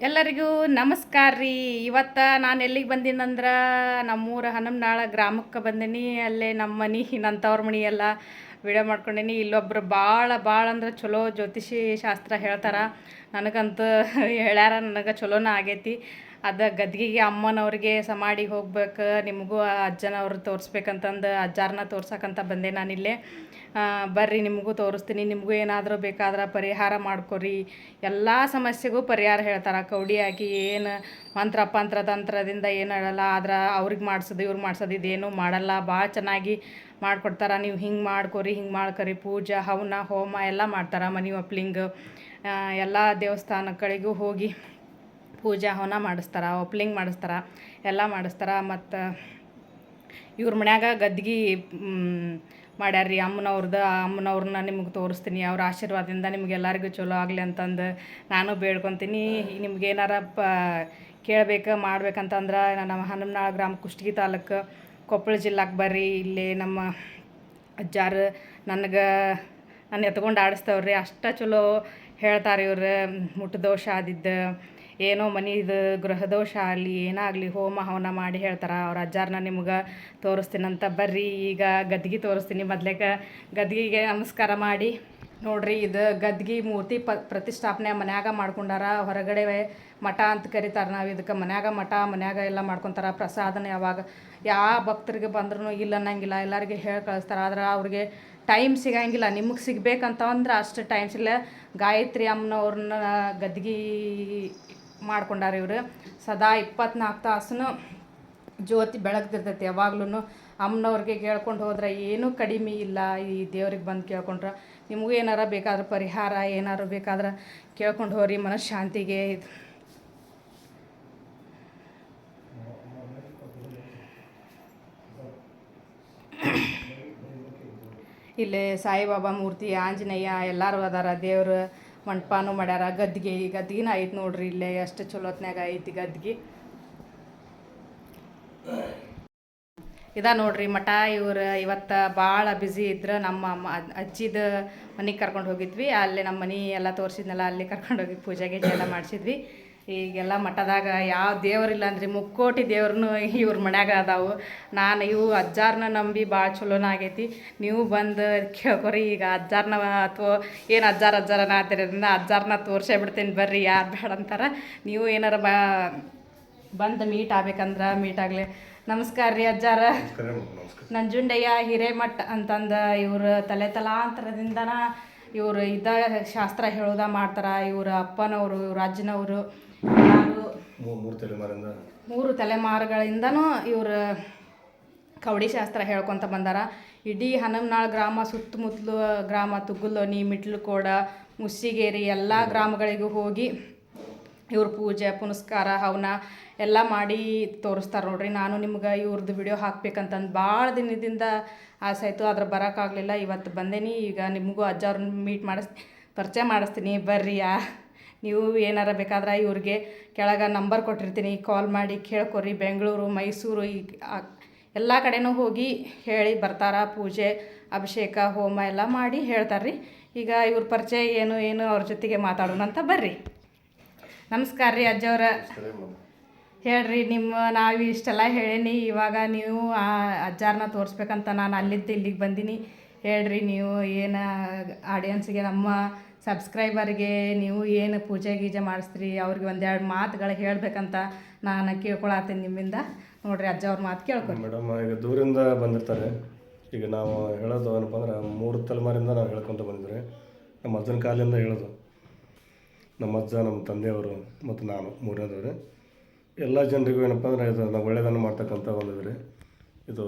ಎಲ್ಲರಿಗೂ ನಮಸ್ಕಾರ ರೀ. ಇವತ್ತು ನಾನು ಎಲ್ಲಿಗೆ ಬಂದಿನಂದ್ರೆ ನಮ್ಮೂರ ಹನಮನಾಳ ಗ್ರಾಮಕ್ಕೆ ಬಂದೀನಿ. ಅಲ್ಲೇ ನಮ್ಮ ಮನೆ ನನ್ನ ತವ್ರ ಮನೆ ಎಲ್ಲ ವಿಡಿಯೋ ಮಾಡ್ಕೊಂಡೀನಿ. ಇಲ್ಲೊಬ್ರು ಭಾಳ ಭಾಳ ಅಂದ್ರೆ ಚಲೋ ಜ್ಯೋತಿಷಿ ಶಾಸ್ತ್ರ ಹೇಳ್ತಾರೆ. ನನಗಂತೂ ಹೇಳ್ಯಾರ, ನನಗೆ ಚಲೋನ ಆಗೈತಿ. ಅದು ಗದ್ಗಿಗೆ ಅಮ್ಮನವ್ರಿಗೆ ಸಮಾಡಿಗೆ ಹೋಗ್ಬೇಕು, ನಿಮಗೂ ಅಜ್ಜನವ್ರು ತೋರಿಸ್ಬೇಕಂತಂದು ಅಜ್ಜಾರನ್ನ ತೋರ್ಸಕ್ಕಂತ ಬಂದೆ ನಾನಿಲ್ಲಿ. ಬರ್ರಿ ನಿಮಗೂ ತೋರಿಸ್ತೀನಿ, ನಿಮಗೂ ಏನಾದರೂ ಬೇಕಾದ್ರೆ ಪರಿಹಾರ ಮಾಡ್ಕೊರಿ. ಎಲ್ಲ ಸಮಸ್ಯೆಗೂ ಪರಿಹಾರ ಹೇಳ್ತಾರೆ ಕೌಡಿ ಹಾಕಿ ಏನು ಮಂತ್ರ ಪಂತ್ರ ತಂತ್ರದಿಂದ ಏನು ಹೇಳಲ್ಲ, ಆದ್ರೆ ಅವ್ರಿಗೆ ಮಾಡಿಸೋದು ಇವ್ರಿಗೆ ಮಾಡಿಸೋದು ಇದೇನು ಮಾಡಲ್ಲ. ಭಾಳ ಚೆನ್ನಾಗಿ ಮಾಡಿಕೊಡ್ತಾರೆ, ನೀವು ಹಿಂಗೆ ಮಾಡ್ಕೊರಿ ಹಿಂಗೆ ಮಾಡ್ಕೊರಿ. ಪೂಜೆ, ಹವನ, ಹೋಮ ಎಲ್ಲ ಮಾಡ್ತಾರೆ ಮನೆ ಒಪ್ಲಿಂಗ್. ಎಲ್ಲ ದೇವಸ್ಥಾನಗಳಿಗೂ ಹೋಗಿ ಪೂಜೆ, ಹವನ ಮಾಡಿಸ್ತಾರೆ, ಒಪ್ಲಿಂಗ್ ಮಾಡಿಸ್ತಾರೆ, ಎಲ್ಲ ಮಾಡಿಸ್ತಾರೆ. ಮತ್ತು ಇವ್ರ ಮನ್ಯಾಗ ಗದ್ಗಿ ಮಾಡ್ಯಾರ ರೀ. ಅಮ್ಮನವ್ರದ್ದು ಅಮ್ಮನವ್ರನ್ನ ನಿಮ್ಗೆ ತೋರಿಸ್ತೀನಿ. ಅವ್ರ ಆಶೀರ್ವಾದದಿಂದ ನಿಮ್ಗೆ ಎಲ್ಲರಿಗೂ ಚಲೋ ಆಗಲಿ ಅಂತಂದು ನಾನು ಬೇಡ್ಕೊತೀನಿ. ನಿಮ್ಗೆ ಏನಾರ ಪ, ಕೇಳಬೇಕು ಮಾಡ್ಬೇಕಂತಂದ್ರೆ ನಮ್ಮ ಹನುಮನಾಳ ಗ್ರಾಮ ಕುಷ್ಟಗಿ ತಾಲೂಕು ಕೊಪ್ಪಳ ಜಿಲ್ಲಾಕ್ಕೆ ಬರ್ರಿ. ಇಲ್ಲಿ ನಮ್ಮ ಅಜ್ಜಾರು ನನಗೆ, ನಾನು ಎತ್ಕೊಂಡು ಆಡಿಸ್ತವ್ರಿ ಅಷ್ಟ ಚಲೋ ಹೇಳ್ತಾರೆ ಇವ್ರು. ಮುಟ್ಟದೋಷ ಆದಿದ್ದು. ಏನೋ ಮನಿದು ಗೃಹದೋಷ ಆಗಲಿ, ಏನಾಗಲಿ ಹೋಮ ಹವನ ಮಾಡಿ ಹೇಳ್ತಾರೆ. ಅವ್ರ ಅಜ್ಜಾರನ್ನ ನಿಮ್ಗೆ ತೋರಿಸ್ತೀನಂತ ಬರ್ರಿ, ಈಗ ಗದ್ಗೆ ತೋರಿಸ್ತೀನಿ ಮೊದ್ಲೇಕ. ಗದ್ಗಿಗೆ ನಮಸ್ಕಾರ ಮಾಡಿ. ನೋಡ್ರಿ, ಇದು ಗದ್ಗಿ ಮೂರ್ತಿ ಪ, ಪ್ರತಿಷ್ಠಾಪನೆ ಮನ್ಯಾಗ ಮಾಡ್ಕೊಂಡಾರ. ಹೊರಗಡೆ ಮಠ ಅಂತ ಕರೀತಾರೆ ನಾವು ಇದಕ್ಕೆ. ಮನ್ಯಾಗ ಮಠ, ಮನ್ಯಾಗ ಎಲ್ಲ ಮಾಡ್ಕೊತಾರ. ಪ್ರಸಾದನ ಯಾವಾಗ ಯಾವ ಭಕ್ತರಿಗೆ ಬಂದ್ರೂ ಇಲ್ಲ ಅನ್ನಂಗಿಲ್ಲ. ಎಲ್ಲರಿಗೆ ಹೇಳಿ ಕಳಿಸ್ತಾರೆ. ಆದ್ರೆ ಅವ್ರಿಗೆ ಟೈಮ್ ಸಿಗಂಗಿಲ್ಲ. ನಿಮಗೆ ಸಿಗ್ಬೇಕಂತ ಅಂದ್ರೆ ಅಷ್ಟು ಟೈಮ್ ಸಿಗಲ್ಲ ಗಾಯತ್ರಿ ಅಮ್ಮನವ್ರನ್ನ ಗದ್ಗಿ ಮಾಡ್ಕೊಂಡಾರ ಇವರು. ಸದಾ ಇಪ್ಪತ್ನಾಲ್ಕು ತಾಸು ಜ್ಯೋತಿ ಬೆಳಗ್ತಿರ್ತೈತಿ ಯಾವಾಗ್ಲೂ ಅಮ್ಮನವ್ರಿಗೆ ಕೇಳ್ಕೊಂಡು ಹೋದ್ರೆ ಏನೂ ಕಡಿಮೆ ಇಲ್ಲ ಈ ದೇವ್ರಿಗೆ ಬಂದು ಕೇಳ್ಕೊಂಡ್ರೆ. ನಿಮಗೂ ಏನಾರ ಬೇಕಾದ್ರೆ ಪರಿಹಾರ ಏನಾರು ಬೇಕಾದ್ರೆ ಕೇಳ್ಕೊಂಡು ಹೋಗ್ರಿ ಮನಃಶಾಂತಿಗೆ. ಇದು ಇಲ್ಲಿ ಸಾಯಿಬಾಬಾ ಮೂರ್ತಿ, ಆಂಜನೇಯ ಎಲ್ಲರೂ ಅದಾರ. ದೇವ್ರು ಮಂಟಪಾನು ಮಾಡ್ಯಾರ. ಗದ್ಗೆ ಗದ್ಗಿನ ಐತೆ ನೋಡ್ರಿ ಇಲ್ಲೇ, ಎಷ್ಟು ಚಲೋತ್ನಾಗ ಐತಿ ಗದ್ಗಿ. ಇದ ನೋಡ್ರಿ ಮಠ, ಇವ್ರು ಇವತ್ತು ಭಾಳ ಬ್ಯುಸಿ ಇದ್ರೆ ನಮ್ಮ ಅಮ್ಮ, ಅಜ್ಜಿದ ಮನೆಗೆ ಕರ್ಕೊಂಡು ಹೋಗಿದ್ವಿ. ಅಲ್ಲೇ ನಮ್ಮ ಮನೆ ಎಲ್ಲ ತೋರಿಸಿದ್ನಲ್ಲ, ಅಲ್ಲಿ ಕರ್ಕೊಂಡು ಹೋಗಿ ಪೂಜೆ ಗೀಜೆ ಎಲ್ಲ ಮಾಡಿಸಿದ್ವಿ. ಈಗೆಲ್ಲ ಮಠದಾಗ ಯಾವ ದೇವರಿಲ್ಲ ಅಂದ್ರೆ ಮುಕ್ಕೋಟಿ ದೇವ್ರನ್ನು ಇವ್ರ ಮನ್ಯಾಗ ಅದಾವು. ನಾನು ಇವು ಅಜ್ಜಾರನ್ನ ನಂಬಿ ಭಾಳ ಚಲೋನ ಆಗೈತಿ. ನೀವು ಬಂದು ಕೇಳ್ಕೊರಿ ಈಗ ಅಜ್ಜಾರನ ಅಥವಾ ಏನು ಅಜ್ಜಾರ ಅಜ್ಜಾರನ ಆದ್ದರಿಂದ ಅಜ್ಜಾರನ್ನ ತೋರಿಸೇ ಬಿಡ್ತೀನಿ ಬರ್ರಿ ಯಾರು ಬೇಡ ಅಂತಾರೆ. ನೀವು ಏನಾರ ಬಾ ಬಂದು ಮೀಟ್ ಆಗ್ಬೇಕಂದ್ರೆ ಮೀಟ್ ಆಗಲಿ. ನಮಸ್ಕಾರ ರೀ ಅಜ್ಜಾರ. ನಂಜುಂಡಯ್ಯ ಹಿರೇಮಠ ಅಂತಂದ ಇವ್ರ ತಲೆ ತಲಾಂತರದಿಂದನ ಇವರು ಇದ ಶಾಸ್ತ್ರ ಹೇಳೋದ ಮಾಡ್ತಾರ. ಇವ್ರ ಅಪ್ಪನವರು ಇವ್ರ ಅಜ್ಜನವರು. ಮೂರು ತಲೆಮಾರಿಂದ. ಮೂರು ತಲೆಮಾರುಗಳಿಂದನೂ ಇವರು ಕವಡಿ ಶಾಸ್ತ್ರ ಹೇಳ್ಕೊತ ಬಂದಾರ. ಇಡೀ ಹನಮನಾಳ್ ಗ್ರಾಮ ಸುತ್ತಮುತ್ತಲು ಗ್ರಾಮ ತುಗುಲೋನಿ ಮಿಟ್ಲುಕೋಡ ಮುಸ್ಸಿಗೇರಿ ಎಲ್ಲ ಗ್ರಾಮಗಳಿಗೂ ಹೋಗಿ ಇವ್ರ ಪೂಜೆ ಪುನಸ್ಕಾರ ಹವನ ಎಲ್ಲ ಮಾಡಿ ತೋರಿಸ್ತಾರೆ ನೋಡ್ರಿ. ನಾನು ನಿಮ್ಗೆ ಇವ್ರದ್ದು ವಿಡಿಯೋ ಹಾಕ್ಬೇಕಂತಂದು ಭಾಳ ದಿನದಿಂದ ಆಸೆ ಆಯಿತು. ಆದ್ರೆ ಬರೋಕ್ಕಾಗಲಿಲ್ಲ ಇವತ್ತು ಬಂದೇನಿ. ಈಗ ನಿಮಗೂ ಅಜ್ಜವ್ರನ್ನ ಮೀಟ್ ಮಾಡಿಸ್ ಪರಿಚಯ ಮಾಡಿಸ್ತೀನಿ. ಬರ್ರಿ ಯಾ ನೀವು ಏನಾರ ಬೇಕಾದ್ರೆ ಇವ್ರಿಗೆ ಕೆಳಗೆ ನಂಬರ್ ಕೊಟ್ಟಿರ್ತೀನಿ ಕಾಲ್ ಮಾಡಿ ಕೇಳ್ಕೊರಿ. ಬೆಂಗಳೂರು ಮೈಸೂರು ಈ ಎಲ್ಲ ಕಡೆನೂ ಹೋಗಿ ಹೇಳಿ ಬರ್ತಾರ. ಪೂಜೆ ಅಭಿಷೇಕ ಹೋಮ ಎಲ್ಲ ಮಾಡಿ ಹೇಳ್ತಾರೆ ರೀ ಈಗ ಇವ್ರ ಪರಿಚಯ ಏನು ಏನು ಅವ್ರ ಜೊತೆಗೆ ಮಾತಾಡೋಣ ಅಂತ ಬರ್ರಿ. ನಮಸ್ಕಾರ ರೀ ಅಜ್ಜವ್ರ ಹೇಳ್ರಿ ನಿಮ್ಮ ನಾವು ಇಷ್ಟೆಲ್ಲ ಹೇಳೀನಿ. ಇವಾಗ ನೀವು ಆ ಅಜ್ಜಾರನ್ನ ತೋರಿಸ್ಬೇಕಂತ ನಾನು ಅಲ್ಲಿದ್ದು ಇಲ್ಲಿಗೆ ಬಂದೀನಿ. ಹೇಳ್ರಿ ನೀವು ಏನು ಆಡಿಯನ್ಸ್ಗೆ ನಮ್ಮ ಸಬ್ಸ್ಕ್ರೈಬರ್ಗೆ ನೀವು ಏನು ಪೂಜೆ ಗೀಜೆ ಮಾಡಿಸ್ತೀರಿ, ಅವ್ರಿಗೆ ಒಂದೆರಡು ಮಾತುಗಳು ಹೇಳಬೇಕಂತ ನಾನು ಕೇಳ್ಕೊಳತ್ತೀನಿ ನಿಮ್ಮಿಂದ. ನೋಡಿರಿ ಅಜ್ಜ ಅವ್ರ ಮಾತು ಕೇಳ್ಕೊರಿ. ಮೇಡಮ್, ಈಗ ದೂರಿಂದ ಬಂದಿರ್ತಾರೆ. ಈಗ ನಾವು ಹೇಳೋದು ಏನಪ್ಪ ಅಂದ್ರೆ, ಮೂರು ತಲೆಮಾರಿಂದ ನಾವು ಹೇಳ್ಕೊತ ಬಂದಿದ್ರೆ, ನಮ್ಮ ಅಜ್ಜನ ಕಾಲಿಂದ ಹೇಳೋದು. ನಮ್ಮ ಅಜ್ಜ, ನಮ್ಮ ತಂದೆಯವರು ಮತ್ತು ನಾನು ಮೂರನೇದವರು. ಎಲ್ಲ ಜನರಿಗೂ ಏನಪ್ಪ ಅಂದರೆ, ಇದು ನಾವು ಒಳ್ಳೆಯದನ್ನು ಮಾಡ್ತಕ್ಕಂಥ ಒಂದಿದ್ರೆ ಇದು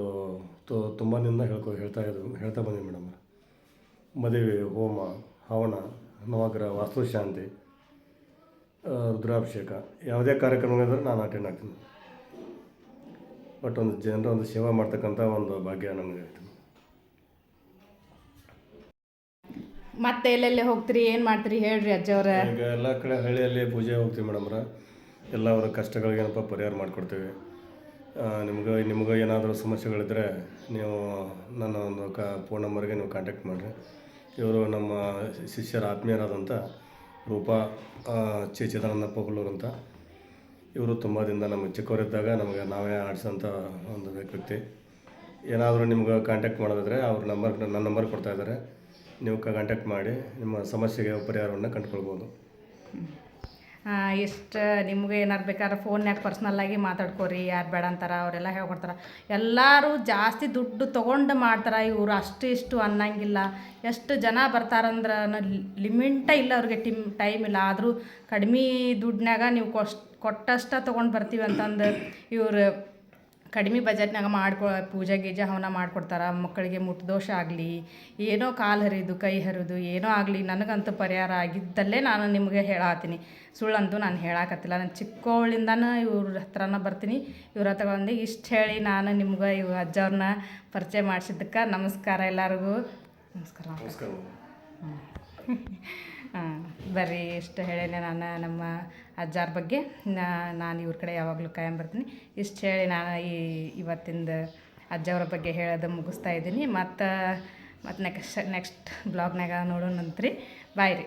ತು ತುಂಬ ದಿನ ಹೇಳ್ಕೊ, ಹೇಳ್ತಾ ಇದ್ದು ಹೇಳ್ತಾ ಬಂದೀವಿ ಮೇಡಮ್. ಮದುವೆ, ಹೋಮ, ಹವನ ನವಗ್ರಹ ವಾಸ್ತುಶಾಂತಿ ರುದ್ರಾಭಿಷೇಕ ಯಾವುದೇ ಕಾರ್ಯಕ್ರಮಗಳಿದ್ರೆ ನಾನು ಅಟೆಂಡ್ ಆಗ್ತೀನಿ. ಬಟ್ ಒಂದು ಜನರ ಒಂದು ಸೇವೆ ಮಾಡ್ತಕ್ಕಂಥ ಒಂದು ಭಾಗ್ಯ ನಮಗೆ ಮತ್ತೆ ಎಲ್ಲೆಲ್ಲಿ ಹೋಗ್ತೀರಿ ಏನು ಮಾಡ್ತೀರಿ ಹೇಳ್ರಿ ಅಜ್ಜವ್ರ ಈಗ ಎಲ್ಲ ಕಡೆ ಹಳ್ಳಿಯಲ್ಲಿ ಪೂಜೆ ಹೋಗ್ತೀವಿ ಮೇಡಮ್ರ ಎಲ್ಲ ಅವರ ಕಷ್ಟಗಳಿಗೆ ಏನಪ್ಪ ಪರಿಹಾರ ಮಾಡಿಕೊಡ್ತೀವಿ. ನಿಮ್ಗೆ ನಿಮ್ಗೆ ಏನಾದರೂ ಸಮಸ್ಯೆಗಳಿದ್ದರೆ ನೀವು ನನ್ನ ಒಂದು ಕ ಫೋನ್ ನಂಬರ್ಗೆ ನೀವು ಕಾಂಟ್ಯಾಕ್ಟ್ ಮಾಡಿರಿ. ಇವರು ನಮ್ಮ ಶಿಷ್ಯರ ಆತ್ಮೀಯರಾದಂಥ ರೂಪಾ ಚಿ ಚಿದಾನಂದಪ್ಪ ಅಂತ. ಇವರು ತುಂಬ ದಿನ ನಮಗೆ ಚಿಕ್ಕವರಿದ್ದಾಗ ನಮಗೆ ನಾವೇ ಆಡಿಸೋಂಥ ಒಂದು ವ್ಯಕ್ತಿ. ಏನಾದರೂ ನಿಮ್ಗೆ ಕಾಂಟ್ಯಾಕ್ಟ್ ಮಾಡೋದಾದರೆ ಅವ್ರ ನಂಬರ್ ನನ್ನ ನಂಬರ್ ಕೊಡ್ತಾ ಇದ್ದಾರೆ. ನೀವು ಕಾಂಟ್ಯಾಕ್ಟ್ ಮಾಡಿ, ನಿಮ್ಮ ಸಮಸ್ಯೆಗೆ ಪರಿಹಾರವನ್ನು ಕಂಡುಕೊಳ್ಬೋದು. ಎಷ್ಟು ನಿಮಗೆ ಏನಾರು ಬೇಕಾದ್ರೆ ಫೋನ್ಯಾಗ ಪರ್ಸ್ನಲ್ಲಾಗಿ ಮಾತಾಡ್ಕೋರಿ, ಯಾರು ಬೇಡ ಅಂತಾರ, ಅವರೆಲ್ಲ ಹೇಳ್ಕೊಡ್ತಾರೆ. ಎಲ್ಲರೂ ಜಾಸ್ತಿ ದುಡ್ಡು ತೊಗೊಂಡು ಮಾಡ್ತಾರೆ ಇವರು, ಅಷ್ಟು ಇಷ್ಟು ಅನ್ನಂಗಿಲ್ಲ. ಎಷ್ಟು ಜನ ಬರ್ತಾರಂದ್ರೆ ಲಿಮಿಟೇ ಇಲ್ಲ ಅವ್ರಿಗೆ ಟಿಮ್ ಟೈಮ್ ಇಲ್ಲ. ಆದರೂ ಕಡಿಮೆ ದುಡ್ಡಿನಾಗ ನೀವು ಕೊಷ್ಟು ಕೊಟ್ಟಷ್ಟ ತೊಗೊಂಡು ಬರ್ತೀವಿ ಅಂತಂದು ಇವರು ಕಡಿಮೆ ಬಜೆಟ್ನಾಗ ಮಾಡ್ಕೊ ಪೂಜೆ ಗೀಜೆ ಹವನ ಮಾಡ್ಕೊಡ್ತಾರೆ ಮಕ್ಕಳಿಗೆ ಮುಟ್ಟದೋಷ ಆಗಲಿ ಏನೋ ಕಾಲು ಹರಿದು ಕೈ ಹರಿದು ಏನೋ ಆಗಲಿ ನನಗಂತೂ ಪರಿಹಾರ ಆಗಿದ್ದಲ್ಲೇ ನಾನು ನಿಮಗೆ ಹೇಳತ್ತೀನಿ ಸುಳ್ಳಂತೂ ನಾನು ಹೇಳಾಕತ್ತಿಲ್ಲ. ನಾನು ಚಿಕ್ಕವಳಿಂದನೂ ಇವ್ರ ಹತ್ರನ ಬರ್ತೀನಿ. ಇವ್ರ ಹತ್ರ ಬಂದು ಇಷ್ಟು ಹೇಳಿ ನಾನು ನಿಮ್ಗೆ ಇವ್ ಅಜ್ಜವ್ರನ್ನ ಪರಿಚಯ ಮಾಡಿಸಿದ್ದಕ್ಕೆ ನಮಸ್ಕಾರ ಎಲ್ಲರಿಗೂ. ನಮಸ್ಕಾರ. ನಮಸ್ಕಾರ. ಹಾಂ ಬರ್ರಿ, ಇಷ್ಟು ಹೇಳೇನೆ ನಾನು ನಮ್ಮ ಅಜ್ಜಾರ ಬಗ್ಗೆ. ನಾನು ಇವ್ರ ಕಡೆ ಯಾವಾಗಲೂ ಕಾಯಂ ಬರ್ತೀನಿ. ಇಷ್ಟು ಹೇಳಿ ನಾನು ಈ ಇವತ್ತಿಂದ ಅಜ್ಜವ್ರ ಬಗ್ಗೆ ಹೇಳೋದು ಮುಗಿಸ್ತಾ ಇದ್ದೀನಿ. ಮತ್ತು ಮತ್ತು ನೆಕ್ಸ್ಟ್ ನೆಕ್ಸ್ಟ್ ಬ್ಲಾಗ್ನಾಗ ನೋಡೋಣಂತ್ರಿ. ಬಾಯ್ ರೀ.